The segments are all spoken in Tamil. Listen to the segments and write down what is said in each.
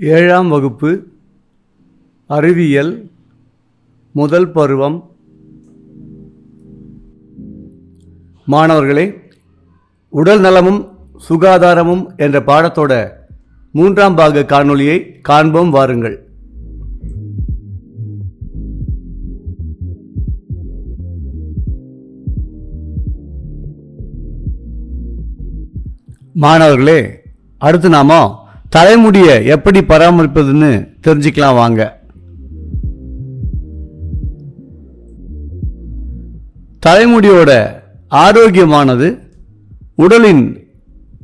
ஏழாம் வகுப்பு அறிவியல் முதல் பருவம். மாணவர்களே உடல் நலமும் சுகாதாரமும் என்ற பாடத்தோட மூன்றாம் பாக காணொளியை காண்போம் வாருங்கள். மாணவர்களே அடுத்து நாமோ தலைமுடியை எப்படி பராமரிப்பதுன்னு தெரிஞ்சுக்கலாம் வாங்க. தலைமுடியோட ஆரோக்கியமானது உடலின்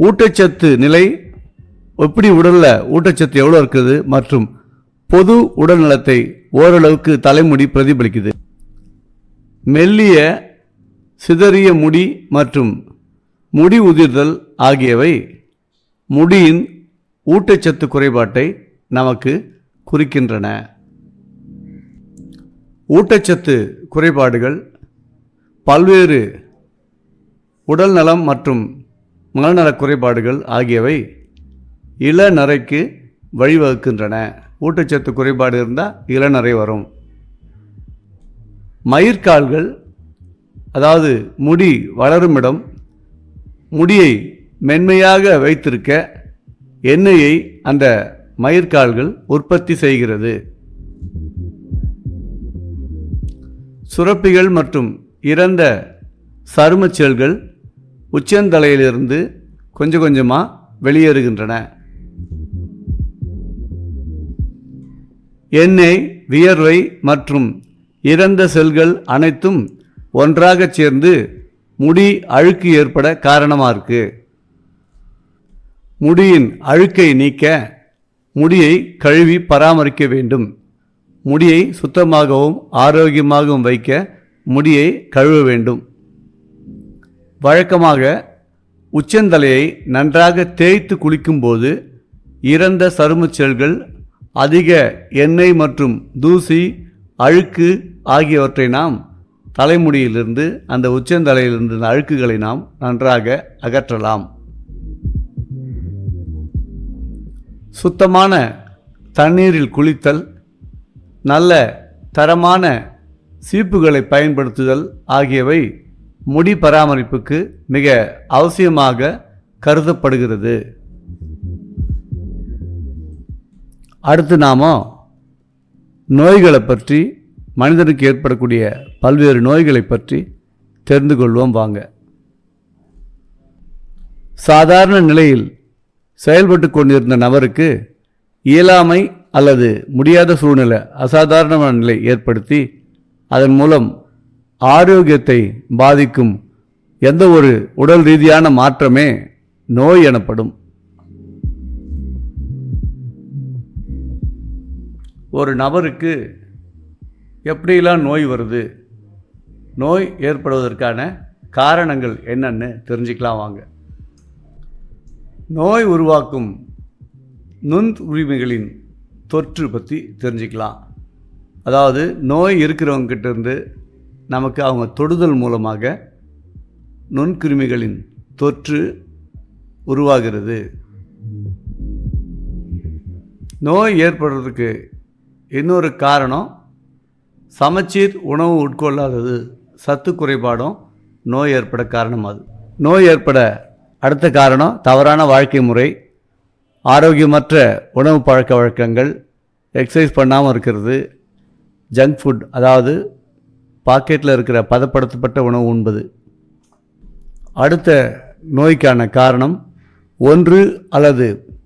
ஊட்டச்சத்து நிலை எப்படி உடலில் ஊட்டச்சத்து எவ்வளோ இருக்குது மற்றும் பொது உடல் நலத்தை ஓரளவுக்கு தலைமுடி பிரதிபலிக்குது. மெல்லிய சிதறிய முடி மற்றும் முடி உதிர்தல் ஆகியவை முடியின் ஊட்டச்சத்து குறைபாட்டை நமக்கு குறிக்கின்றன. ஊட்டச்சத்து குறைபாடுகள் பல்வேறு உடல் நலம் மற்றும் மனநல குறைபாடுகள் ஆகியவை இளநரைக்கு வழிவகுக்கின்றன. ஊட்டச்சத்து குறைபாடு இருந்தால் இளநரை வரும். மயிர்கால்கள் அதாவது முடி வளரும் இடம் முடியை மென்மையாக வைத்திருக்க எண்ணெயை அந்த மயிர்கால்கள் உற்பத்தி செய்கிறது. சுரப்பிகள் மற்றும் இறந்த சருமச் செல்கள் உச்சந்தலையிலிருந்து கொஞ்சம் கொஞ்சமாக வெளியேறுகின்றன. எண்ணெய் வியர்வை மற்றும் இறந்த செல்கள் அனைத்தும் ஒன்றாகச் சேர்ந்து முடி அழுக்கு ஏற்பட காரணமாக இருக்குது முடியின் அழுக்கை நீக்க முடியை கழுவி பராமரிக்க வேண்டும். முடியை சுத்தமாகவும் ஆரோக்கியமாகவும் வைக்க முடியை கழுவ வேண்டும். வழக்கமாக உச்சந்தலையை நன்றாக தேய்த்து குளிக்கும்போது இறந்த சருமச் செல்கள் அதிக எண்ணெய் மற்றும் தூசி அழுக்கு ஆகியவற்றை நாம் தலைமுடியிலிருந்து அந்த உச்சந்தலையிலிருந்து அழுக்குகளை நாம் நன்றாக அகற்றலாம். சுத்தமான தண்ணீரில் குளித்தல் நல்ல தரமான சீப்புகளை பயன்படுத்துதல் ஆகியவை முடி பராமரிப்புக்கு மிக அவசியமாக கருதப்படுகிறது. அடுத்து நாம நோய்களை பற்றி மனிதனுக்கு ஏற்படக்கூடிய பல்வேறு நோய்களை பற்றி தெரிந்து கொள்வோம் வாங்க. சாதாரண நிலையில் செயல்பட்டு கொண்டிருந்த நபருக்கு இயலாமை அல்லது முடியாத சூழ்நிலை அசாதாரணமான நிலை ஏற்படுத்தி அதன் மூலம் ஆரோக்கியத்தை பாதிக்கும் எந்த ஒரு உடல் ரீதியான மாற்றமே நோய் எனப்படும். ஒரு நபருக்கு எப்படியெல்லாம் நோய் வருது நோய் ஏற்படுவதற்கான காரணங்கள் என்னன்னு தெரிஞ்சுக்கலாம் வாங்க. நோய் உருவாக்கும் நுண் உரிமைகளின் தொற்று பற்றி தெரிஞ்சுக்கலாம். அதாவது நோய் இருக்கிறவங்கிட்டேருந்து நமக்கு அவங்க தொடுதல் மூலமாக நுண்கிருமிகளின் தொற்று உருவாகிறது. நோய் ஏற்படுறதுக்கு இன்னொரு காரணம் சமச்சீர் உணவு உட்கொள்ளாதது. சத்து குறைபாடும் நோய் ஏற்பட காரணமாகுது நோய் ஏற்பட அடுத்த காரணம் தவறான வாழ்க்கை முறை ஆரோக்கியமற்ற உணவு பழக்க வழக்கங்கள் எக்ஸசைஸ் பண்ணாமல் இருக்கிறது ஜங்க் ஃபுட் அதாவது பாக்கெட்டில் இருக்கிற பதப்படுத்தப்பட்ட உணவு உண்பது. அடுத்த நோய்க்கான காரணம் ஒன்று அல்லது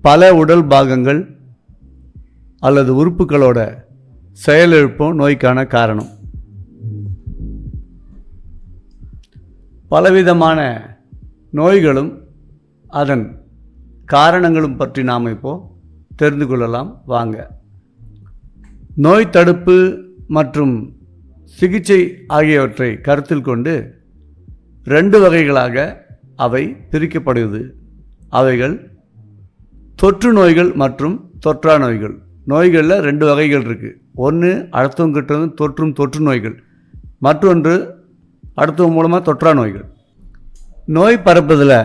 பல உடல் பாகங்கள் அல்லது உறுப்புகளோட செயலிழப்பும் நோய்க்கான காரணம். பலவிதமான நோய்களும் அதன் காரணங்களும் பற்றி நாம் இப்போ தெரிந்து கொள்ளலாம். வாங்க. நோய் தடுப்பு மற்றும் சிகிச்சை ஆகியவற்றை கருத்தில் கொண்டு ரெண்டு வகைகளாக அவை பிரிக்கப்படுகிறது அவைகள் தொற்று நோய்கள் மற்றும் தொற்றா நோய்கள். நோய்களில் ரெண்டு வகைகள் இருக்குது ஒன்று அடுத்தவங்க கிட்ட தொற்றும் தொற்று நோய்கள். மற்றொன்று அடுத்தவங்க மூலமாக தொற்றா நோய்கள். நோய் பரப்புதில்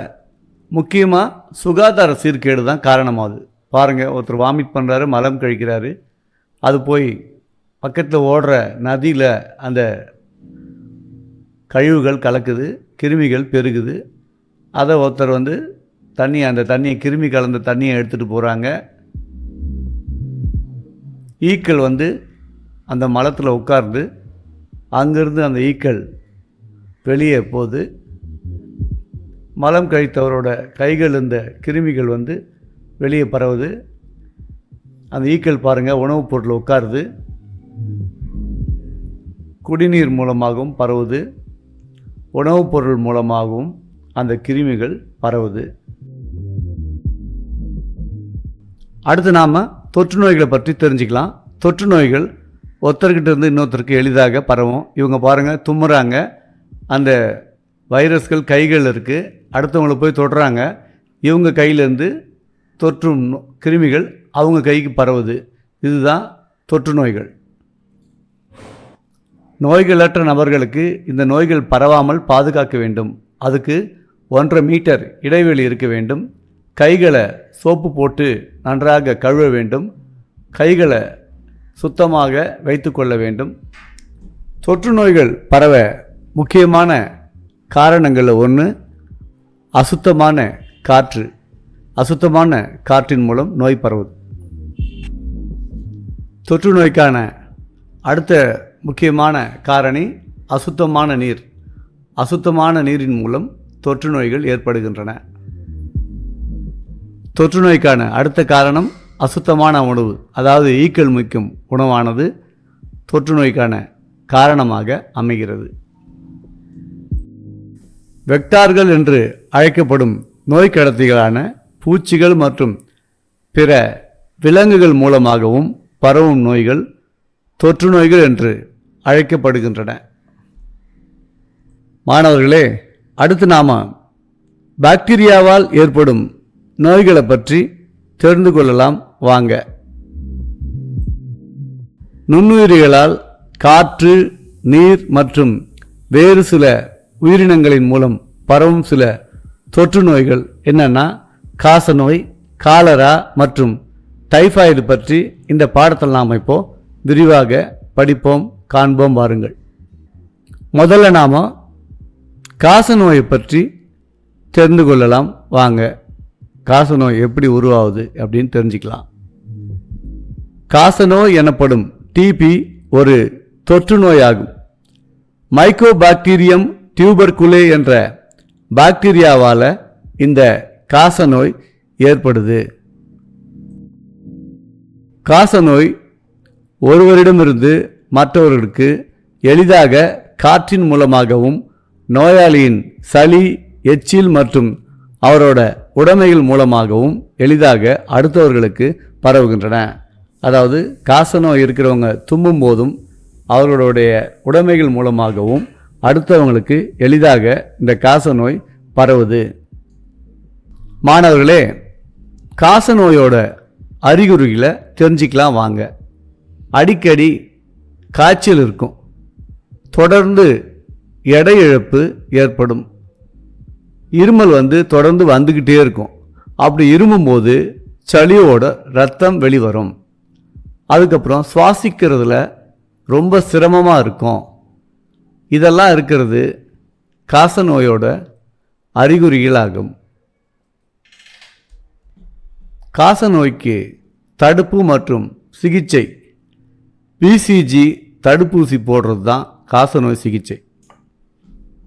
முக்கியமாக சுகாதார சீர்கேடு தான் காரணமாகுது. பாருங்கள் ஒருத்தர் வாமிட் பண்ணுறாரு மலம் கழிக்கிறாரு. அது போய் பக்கத்தில் ஓடுற நதியில் அந்த கழிவுகள் கலக்குது கிருமிகள் பெருகுது. அதை ஒருத்தர் வந்து தண்ணி அந்த தண்ணியை கிருமி கலந்த தண்ணியை எடுத்துகிட்டு போகிறாங்க ஈக்கள் வந்து அந்த மலத்தில் உட்கார்ந்து அங்கேருந்து அந்த ஈக்கள் வெளியே போகுது மலம் கழித்தவரோட கைகள் இந்த கிருமிகள் வந்து வெளியே பரவுது. அந்த ஈக்கள் பாருங்கள் உணவுப் பொருள் உட்காருது. குடிநீர் மூலமாகவும் பரவுது. உணவுப் பொருள் மூலமாகவும் அந்த கிருமிகள் பரவுது. அடுத்து நாம் தொற்று நோய்களை பற்றி தெரிஞ்சுக்கலாம். தொற்று நோய்கள் ஒருத்தர்கிட்ட இருந்து இன்னொருத்தருக்கு எளிதாக பரவும். இவங்க பாருங்கள் தும்முறாங்க. அந்த வைரஸ்கள் கைகள் இருக்குது அடுத்தவங்களை போய் தொடுறாங்க. இவங்க கையிலேருந்து தொற்றும் நோ- கிருமிகள் அவங்க கைக்கு பரவுது. இதுதான் தொற்று நோய்கள். நோய்களற்ற நபர்களுக்கு இந்த நோய்கள் பரவாமல் பாதுகாக்க வேண்டும். அதுக்கு ஒன்றரை மீட்டர் இடைவெளி இருக்க வேண்டும். கைகளை சோப்பு போட்டு நன்றாக கழுவ வேண்டும். கைகளை சுத்தமாக வைத்துக்கொள்ள வேண்டும். தொற்று நோய்கள் பரவ முக்கியமான காரணங்களில் ஒன்று அசுத்தமான காற்று. அசுத்தமான காற்றின் மூலம் நோய் பரவுது. தொற்று நோய்க்கான அடுத்த முக்கியமான காரணி அசுத்தமான நீர். அசுத்தமான நீரின் மூலம் தொற்று நோய்கள் ஏற்படுகின்றன. தொற்று நோய்க்கான அடுத்த காரணம் அசுத்தமான உணவு அதாவது ஈக்கள் மிக்கும் உணவானது தொற்று நோய்க்கான காரணமாக அமைகிறது. வெக்டார்கள் என்று அழைக்கப்படும் நோய் கடத்திகளான பூச்சிகள் மற்றும் பிற விலங்குகள் மூலமாகவும் பரவும் நோய்கள் தொற்று நோய்கள் என்று அழைக்கப்படுகின்றன. மாணவர்களே அடுத்து நாம பாக்டீரியாவால் ஏற்படும் நோய்களை பற்றி தெரிந்து கொள்ளலாம். வாங்க. நுண்ணுயிரிகளால் காற்று நீர் மற்றும் வேறு சில உயிரினங்களின் மூலம் பரவும் சில தொற்று நோய்கள் என்னென்னா காசநோய் காலரா மற்றும் டைஃபாய்டு பற்றி இந்த பாடத்தில் நாம் இப்போ விரிவாக படிப்போம் காண்போம் வாருங்கள். முதல்ல நாம் காசநோயை பற்றி தெரிந்து கொள்ளலாம். வாங்க காசநோய் எப்படி உருவாகுது அப்படின்னு தெரிஞ்சுக்கலாம். காசநோய் எனப்படும் டிபி ஒரு தொற்று நோயாகும். மைக்கோபாக்டீரியம் டியூபர்குலே என்ற பாக்டீரியாவால் இந்த காசநோய் ஏற்படுது. காசநோய் ஒருவரிடமிருந்து மற்றவர்களுக்கு எளிதாக காற்றின் மூலமாகவும் நோயாளியின் சளி எச்சில் மற்றும் அவரோட உடைமைகள் மூலமாகவும் எளிதாக அடுத்தவர்களுக்கு பரவுகின்றன. அதாவது காசநோய் இருக்கிறவங்க தும்மும் போதும் அவர்களுடைய உடைமைகள் மூலமாகவும் அடுத்தவங்களுக்கு எளிதாக இந்த காசநோய் பரவுது. மாணவர்களே காசநோயோட அறிகுறிகளை தெரிஞ்சுக்கலாம் வாங்க. அடிக்கடி காய்ச்சல் இருக்கும். தொடர்ந்து எடை இழப்பு ஏற்படும். இருமல் வந்து தொடர்ந்து வந்துக்கிட்டே இருக்கும். அப்படி இருமும்போது சளியோட ரத்தம் வெளிவரும். அதுக்கப்புறம் சுவாசிக்கிறதுல ரொம்ப சிரமமாக இருக்கும். இதெல்லாம் இருக்கிறது காசநோயோட அறிகுறிகளாகும். காச நோய்க்கு தடுப்பு மற்றும் சிகிச்சை. பிசிஜி தடுப்பூசி போடுறது தான் காசநோய் சிகிச்சை.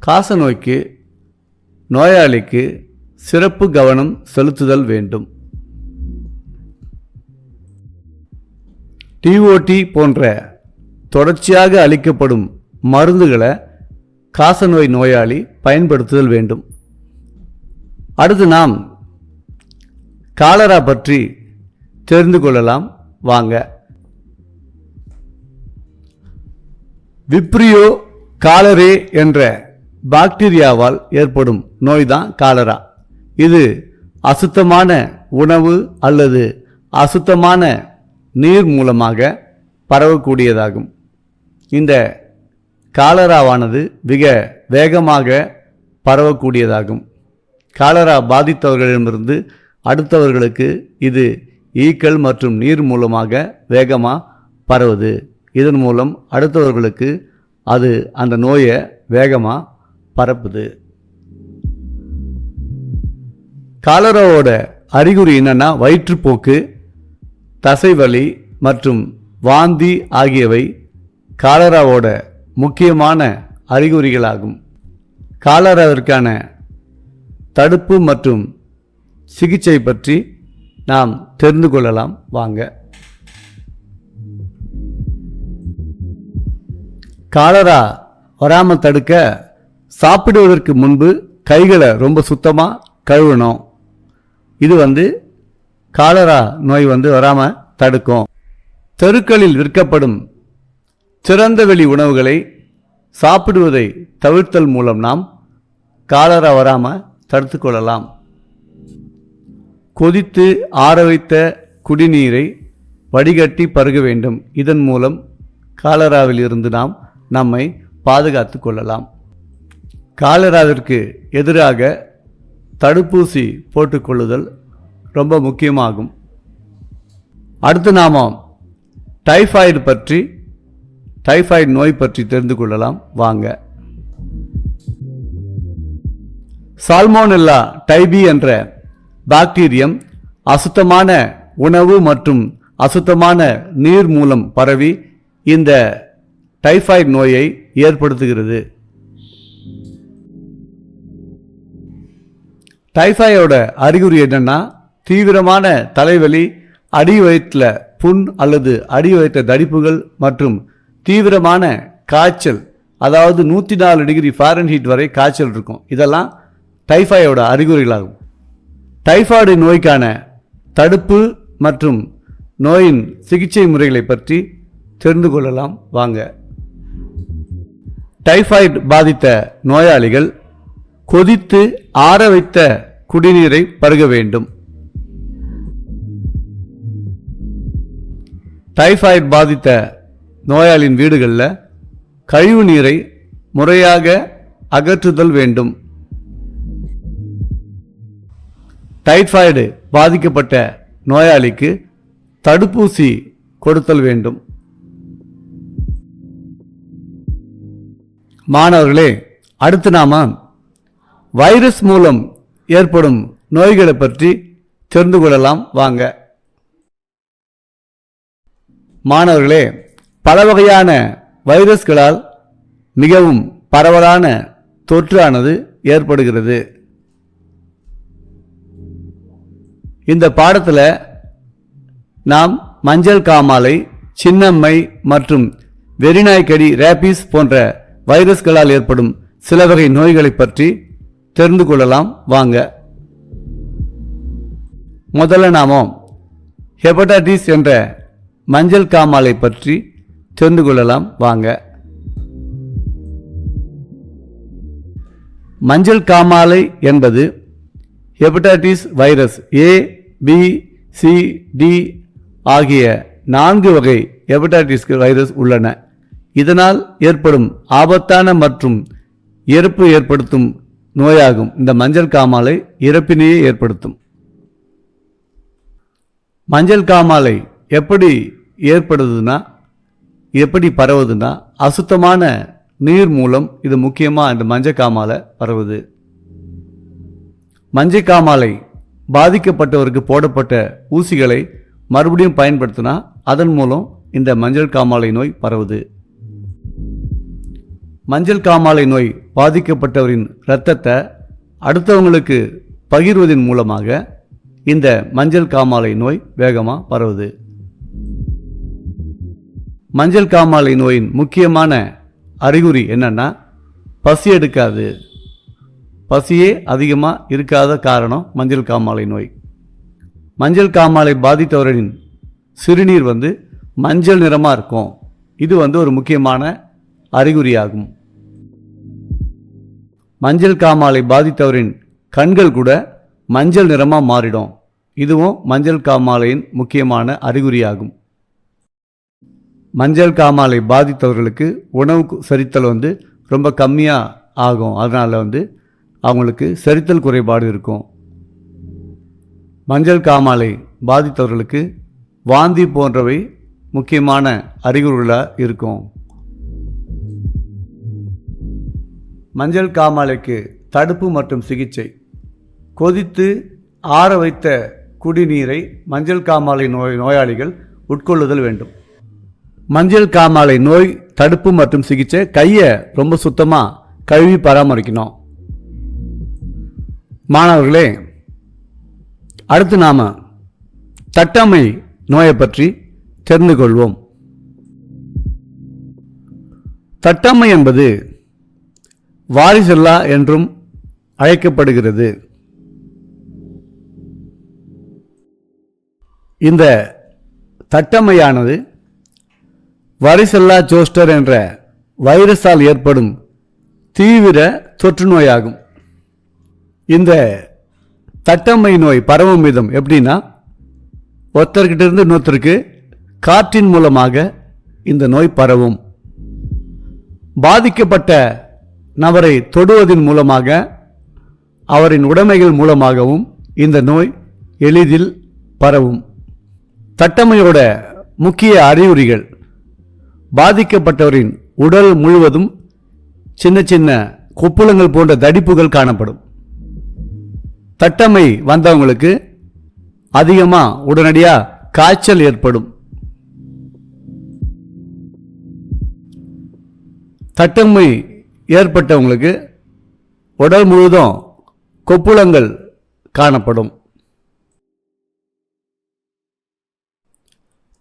காசநோய்க்கு நோயாளிக்கு சிறப்பு கவனம் செலுத்துதல் வேண்டும். டிஓடி போன்ற தொடர்ச்சியாக அளிக்கப்படும் மருந்துகளை காசநோய் நோயாளி பயன்படுத்துதல் வேண்டும். அடுத்து நாம் காலரா பற்றி தெரிந்து கொள்ளலாம். வாங்க. விப்ரியோ காலரே என்ற பாக்டீரியாவால் ஏற்படும் நோய்தான் காலரா. இது அசுத்தமான உணவு அல்லது அசுத்தமான நீர் மூலமாக பரவக்கூடியதாகும். இந்த காலராவானது மிக வேகமாக பரவக்கூடியதாகும். காலரா பாதித்தவர்களிடமிருந்து அடுத்தவர்களுக்கு இது ஈக்கள் மற்றும் நீர் மூலமாக வேகமாக பரவுது. இதன் மூலம் அடுத்தவர்களுக்கு அது அந்த நோயை வேகமாக பரப்புது. காலராவோட அறிகுறி என்னென்னா வயிற்றுப்போக்கு தசைவலி மற்றும் வாந்தி ஆகியவை காலராவோட முக்கியமான அறிகுறிகளாகும். காலராவிற்கான தடுப்பு மற்றும் சிகிச்சை பற்றி நாம் தெரிந்து கொள்ளலாம். வாங்க. காலரா வராமல் தடுக்க சாப்பிடுவதற்கு முன்பு கைகளை ரொம்ப சுத்தமாக கழுவணும். இது வந்து காலரா நோய் வந்து வராமல் தடுக்கும். தெருக்களில் விற்கப்படும் திறந்தவெளி உணவுகளை சாப்பிடுவதை தவிர்த்தல் மூலம் நாம் காலரா வராமல் தடுத்து கொள்ளலாம். கொதித்து ஆற வைத்த குடிநீரை வடிகட்டி பருக வேண்டும். இதன் மூலம் காலராவில் இருந்து நாம் நம்மை பாதுகாத்து கொள்ளலாம். காலராவிற்கு எதிராக தடுப்பூசி போட்டுக்கொள்ளுதல் ரொம்ப முக்கியமாகும். அடுத்து நாம டைஃபாய்டு பற்றி டைஃபாய்டு நோய் பற்றி தெரிந்து கொள்ளலாம். வாங்க. சால்மோனெல்லா டைபி என்ற பாக்டீரியம் அசுத்தமான உணவு மற்றும் அசுத்தமான நீர் மூலம் பரவி இந்த டைஃபாய்டு நோயை ஏற்படுத்துகிறது. டைஃபாயோட அறிகுறி என்னென்னா தீவிரமான தலைவலி அடி வயிற்றில் புண் அல்லது அடி வயிற்ற தடிப்புகள் மற்றும் தீவிரமான காய்ச்சல் அதாவது நூற்றி நாலு டிகிரி ஃபாரன்ஹீட் வரை காய்ச்சல் இருக்கும். இதெல்லாம் டைஃபாயோட அறிகுறிகளாகும். டைஃபாய்டு நோய்க்கான தடுப்பு மற்றும் நோயின் சிகிச்சை முறைகளை பற்றி தெரிந்து கொள்ளலாம். வாங்க. டைஃபாய்டு பாதித்த நோயாளிகள் கொதித்து ஆற வைத்த குடிநீரை பருக வேண்டும். டைஃபாய்டு பாதித்த நோயாளியின் வீடுகளில் கழிவு நீரை முறையாக அகற்றுதல் வேண்டும். டைஃபாய்டு பாதிக்கப்பட்ட நோயாளிக்கு தடுப்பூசி கொடுத்தல் வேண்டும். மாணவர்களே அடுத்து நாம வைரஸ் மூலம் ஏற்படும் நோய்களை பற்றி தெரிந்து கொள்ளலாம். வாங்க. மாணவர்களே பல வகையான வைரஸ்களால் மிகவும் பரவலான தொற்றானது ஏற்படுகிறது. இந்த பாடத்தில் நாம் மஞ்சள் காமாலை சின்னம்மை மற்றும் வெறிநாய்க்கடி ரேபிஸ் போன்ற வைரஸ்களால் ஏற்படும் சில வகை நோய்களை பற்றி தெரிந்து கொள்ளலாம். வாங்க. முதல்ல நாமோ ஹெபடைட்டிஸ் என்ற மஞ்சள் காமாலை பற்றி தெரிந்து கொள்ளலாம் வாங்க. மஞ்சள் காமாலை என்பது hepatitis virus A B C D ஆகிய நான்கு வகை ஹெபடைட்டிஸ் வைரஸ் உள்ளன. இதனால் ஏற்படும் ஆபத்தான மற்றும் இறப்பு ஏற்படுத்தும் நோயாகும். இந்த மஞ்சள் காமாலை இறப்பினையே ஏற்படுத்தும். மஞ்சள் காமாலை எப்படி ஏற்படுதுன்னா எப்படி பரவுதுன்னா அசுத்தமான நீர் மூலம் இது முக்கியமாக இந்த மஞ்சள் காமாலை பரவுது. மஞ்சள் காமாலை பாதிக்கப்பட்டவருக்கு போடப்பட்ட ஊசிகளை மறுபடியும் பயன்படுத்தினா அதன் மூலம் இந்த மஞ்சள் காமாலை நோய் பரவுது. மஞ்சள் காமாலை நோய் பாதிக்கப்பட்டவரின் இரத்தத்தை அடுத்தவங்களுக்கு பகிர்வதன் மூலமாக இந்த மஞ்சள் காமாலை நோய் வேகமாக பரவுது. மஞ்சள் காமாலை நோயின் முக்கியமான அறிகுறி என்னென்னா பசி எடுக்காது. பசியே அதிகமாக இருக்காத காரணம் மஞ்சள் காமாலை நோய். மஞ்சள் காமாலை பாதித்தவரின் சிறுநீர் வந்து மஞ்சள் நிறமாக இருக்கும். இது வந்து ஒரு முக்கியமான அறிகுறியாகும். மஞ்சள் காமாலை பாதித்தவரின் கண்கள் கூட மஞ்சள் நிறமாக மாறிடும். இதுவும் மஞ்சள் காமாலையின் முக்கியமான அறிகுறியாகும். மஞ்சள் காமாலை பாதித்தவர்களுக்கு உணவு செரித்தல் வந்து ரொம்ப கம்மியாக ஆகும். அதனால் வந்து அவங்களுக்கு செரித்தல் குறைபாடு இருக்கும். மஞ்சள் காமாலை பாதித்தவர்களுக்கு வாந்தி போன்றவை முக்கியமான அறிகுறிகளாக இருக்கும். மஞ்சள் காமாலைக்கு தடுப்பு மற்றும் சிகிச்சை. கொதித்து ஆற வைத்த குடிநீரை மஞ்சள் காமாலை நோய் நோயாளிகள் உட்கொள்ளுதல் வேண்டும். மஞ்சள் காமாலை நோய் தடுப்பு மற்றும் சிகிச்சை கையை ரொம்ப சுத்தமாக கழுவி பராமரிக்கணும். மாணவர்களே அடுத்து நாம் தட்டமை நோயை பற்றி தெரிந்து கொள்வோம். தட்டம்மை என்பது வாரிசல்லா என்றும் அழைக்கப்படுகிறது. இந்த தட்டம்மையானது வரிசெல்லா ஜோஸ்டர் என்ற வைரஸால் ஏற்படும் தீவிர தொற்று நோயாகும். இந்த தட்டம்மை நோய் பரவும் விதம் எப்படின்னா ஒருத்தர்கிட்ட இருந்து இன்னொருத்தருக்கு காற்றின் மூலமாக இந்த நோய் பரவும். பாதிக்கப்பட்ட நபரை தொடுவதன் மூலமாக அவரின் உடைமைகள் மூலமாகவும் இந்த நோய் எளிதில் பரவும். தட்டமையோட முக்கிய அறிகுறிகள் பாதிக்கப்பட்டவரின் உடல் முழுவதும் சின்ன சின்ன கொப்புளங்கள் போன்ற தடிப்புகள் காணப்படும். தட்டமை வந்தவங்களுக்கு அதிகமாக உடனடியாக காய்ச்சல் ஏற்படும். தட்டமை ஏற்பட்டவங்களுக்கு உடல் முழுவதும் கொப்புளங்கள் காணப்படும்.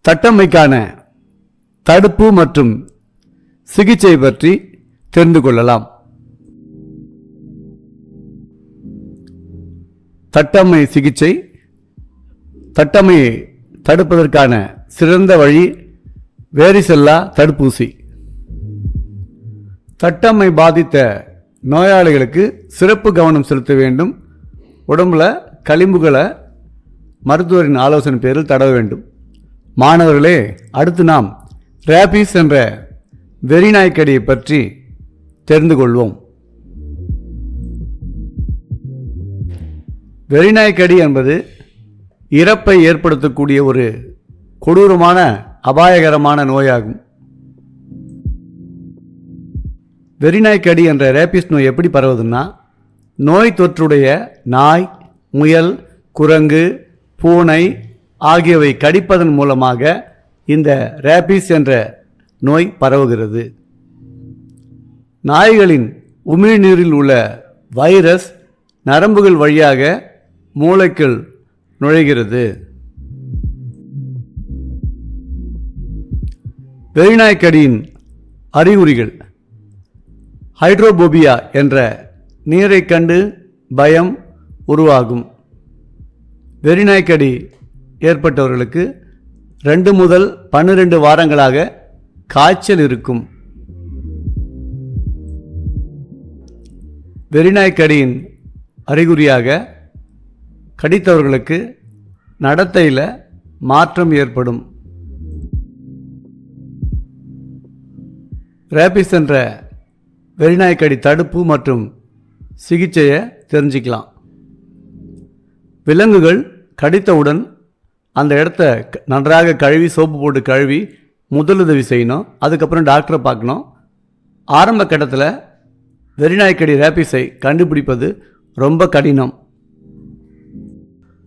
தட்டம்மைக்கான தடுப்பு மற்றும் சிகிச்சை பற்றி தெரிந்து கொள்ளலாம். தட்டம்மை சிகிச்சை தட்டம்மையை தடுப்பதற்கான சிறந்த வழி வேரிசெல்லா தடுப்பூசி. தட்டம்மை பாதித்த நோயாளிகளுக்கு சிறப்பு கவனம் செலுத்த வேண்டும். உடம்புல களிம்புகளை மருத்துவரின் ஆலோசனை பேரில் தடவ வேண்டும். மாணவர்களே அடுத்து நாம் ரேபிஸ் என்ற வெறிநாய்க்கடியை பற்றி தெரிந்து கொள்வோம். வெறிநாய்க்கடி என்பது இறப்பை ஏற்படுத்தக்கூடிய ஒரு கொடூரமான அபாயகரமான நோயாகும். வெறிநாய்க்கடி என்ற ரேபிஸ் நோய் எப்படி பரவுதுன்னா நோய் தொற்றுடைய நாய் முயல் குரங்கு பூனை ஆகியவை கடிப்பதன் மூலமாக இந்த ரேபிஸ் என்ற நோய் பரவுகிறது. நாய்களின் உமிழ்நீரில் உள்ள வைரஸ் நரம்புகள் வழியாக மூளைக்குள் நுழைகிறது. வெறிநாய்க்கடியின் அறிகுறிகள். ஹைட்ரோபோபியா என்ற நீரைக் கண்டு பயம் உருவாகும். வெறிநாய்க்கடி ஏற்பட்டவர்களுக்கு ரெண்டு முதல் பன்னிரெண்டு வாரங்களாக காய்ச்சல் இருக்கும். வெறிநாய்க்கடியின் அறிகுறியாக கடித்தவர்களுக்கு நடத்தையில் மாற்றம் ஏற்படும். ரேபிஸ் என்ற வெறிநாய்க்கடி தடுப்பு மற்றும் சிகிச்சையை தெரிஞ்சுக்கலாம். விலங்குகள் கடித்தவுடன் அந்த இடத்த க- நன்றாக கழுவி சோப்பு போட்டு கழுவி முதலுதவி செய்யணும். அதுக்கப்புறம் டாக்டரை பார்க்கணும். ஆரம்ப கட்டத்தில் வெறிநாய்க்கடி ரேபிஸை கண்டுபிடிப்பது ரொம்ப கடினம்.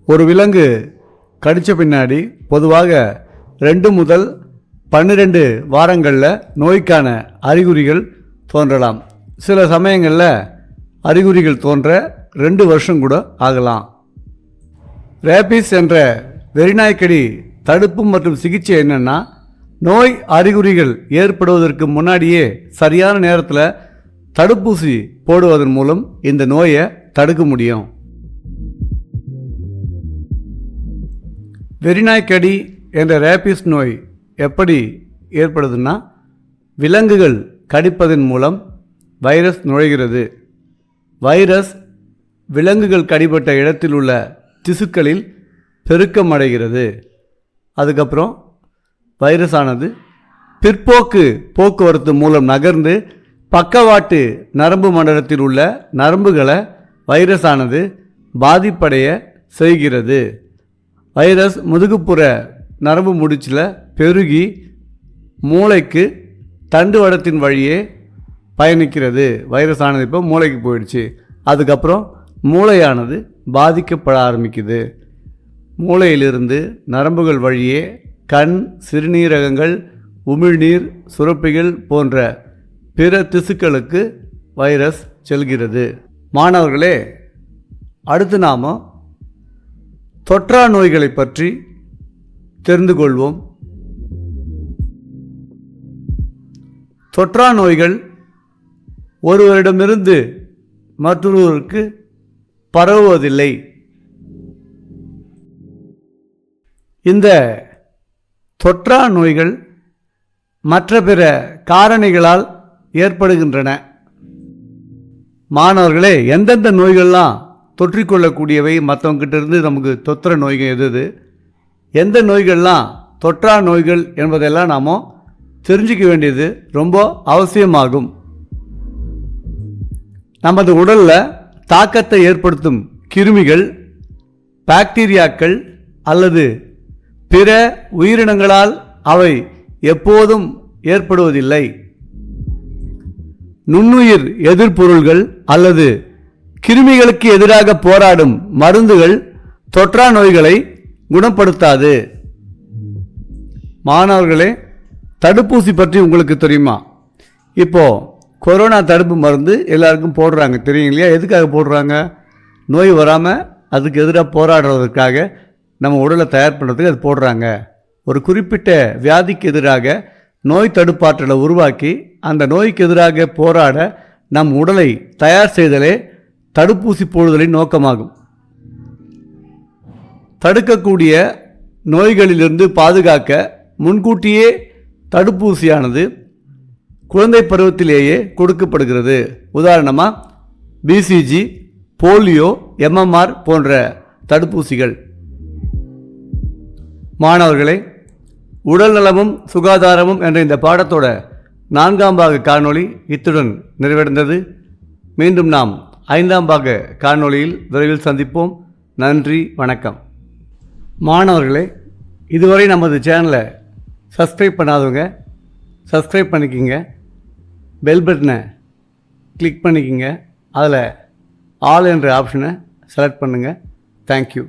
ஒரு விலங்கு கடித்த பின்னாடி பொதுவாக ரெண்டு முதல் பன்னிரெண்டு வாரங்களில் நோய்க்கான அறிகுறிகள் தோன்றலாம். சில சமயங்களில் அறிகுறிகள் தோன்ற ரெண்டு வருஷம் கூட ஆகலாம். ரேபிஸ் என்ற வெறிநாய்க்கடி தடுப்பு மற்றும் சிகிச்சை என்னென்னா நோய் அறிகுறிகள் ஏற்படுவதற்கு முன்னாடியே சரியான நேரத்தில் தடுப்பூசி போடுவதன் மூலம் இந்த நோயை தடுக்க முடியும். வெறிநாய்க்கடி என்ற ரேபிஸ் நோய் எப்படி ஏற்படுதுன்னா விலங்குகள் கடிப்பதன் மூலம் வைரஸ் நுழைகிறது. வைரஸ் விலங்குகள் கடிபட்ட இடத்தில் உள்ள திசுக்களில் பெருக்கமடைகிறது. அதுக்கப்புறம் வைரஸானது பிற்போக்கு போக்குவரத்து மூலம் நகர்ந்து பக்கவாட்டு நரம்பு மண்டலத்தில் உள்ள நரம்புகளை வைரஸானது பாதிப்படைய செய்கிறது. வைரஸ் முதுகுப்புற நரம்பு முடிச்சில் பெருகி மூளைக்கு தண்டுவடத்தின் வழியே பயணிக்கிறது. வைரஸ் ஆனது இப்போ மூளைக்கு போயிடுச்சு. அதுக்கப்புறம் மூளையானது பாதிக்கப்பட ஆரம்பிக்குது. மூளையிலிருந்து நரம்புகள் வழியே கண் சிறுநீரகங்கள் உமிழ்நீர் சுரப்பிகள் போன்ற பிற திசுக்களுக்கு வைரஸ் செல்கிறது. மாணவர்களே அடுத்து நாம் தொற்றா நோய்களை பற்றி தெரிந்து கொள்வோம். தொற்றா நோய்கள் ஒருவரிடமிருந்து மற்றொருவருக்கு பரவுவதில்லை. இந்த தொற்றா நோய்கள் மற்ற பிற காரணிகளால் ஏற்படுகின்றன. மாணவர்களே எந்தெந்த நோய்கள்லாம் தொற்றிக்கொள்ளக்கூடியவை? மற்றவங்கிட்ட இருந்து நமக்கு தொற்ற நோய்கள் எது எது எந்த நோய்கள்லாம் தொற்றா நோய்கள் என்பதெல்லாம் நாம் தெரிஞ்சிக்க வேண்டியது ரொம்ப அவசியமாகும். நமது உடலில் தாக்கத்தை ஏற்படுத்தும் கிருமிகள் பாக்டீரியாக்கள் அல்லது பிற உயிரினங்களால் அவை எப்போதும் ஏற்படுவதில்லை. நுண்ணுயிர் எதிர்பொருள்கள் அல்லது கிருமிகளுக்கு எதிராக போராடும் மருந்துகள் தொற்றா நோய்களை குணப்படுத்தாது. மாணவர்களே தடுப்பூசி பற்றி உங்களுக்கு தெரியுமா? இப்போ கொரோனா தடுப்பு மருந்து எல்லாருக்கும் போடுறாங்க. தெரியும் இல்லையா? எதுக்காக போடுறாங்க? நோய் வராமல் அதுக்கு எதிராக போராடுறதுக்காக நம்ம உடலை தயார் பண்ணுறதுக்கு அது போடுறாங்க. ஒரு குறிப்பிட்ட வியாதிக்கு எதிராக நோய் தடுப்பாற்றலை உருவாக்கி அந்த நோய்க்கு எதிராக போராட நம் உடலை தயார் செய்தலே தடுப்பூசி போடுதலின் நோக்கமாகும். தடுக்கக்கூடிய நோய்களிலிருந்து பாதுகாக்க முன்கூட்டியே தடுப்பூசியானது குழந்தை பருவத்திலேயே கொடுக்கப்படுகிறது. உதாரணமாக பிசிஜி போலியோ எம்எம்ஆர் போன்ற தடுப்பூசிகள். மாணவர்களே உடல் நலமும் சுகாதாரமும் என்ற இந்த பாடத்தோட நான்காம் பாக காணொளி இத்துடன் நிறைவடைந்தது. மீண்டும் நாம் ஐந்தாம் பாக காணொளியில் விரைவில் சந்திப்போம். நன்றி வணக்கம். மாணவர்களே இதுவரை நமது சேனலை சப்ஸ்கிரைப் பண்ணாதவங்க சப்ஸ்கிரைப் பண்ணிக்கிங்க. பெல் பட்டனை கிளிக் பண்ணிக்கிங்க. அதில் ஆல் என்ற ஆப்ஷனை செலக்ட் பண்ணுங்கள் தேங்க்யூ.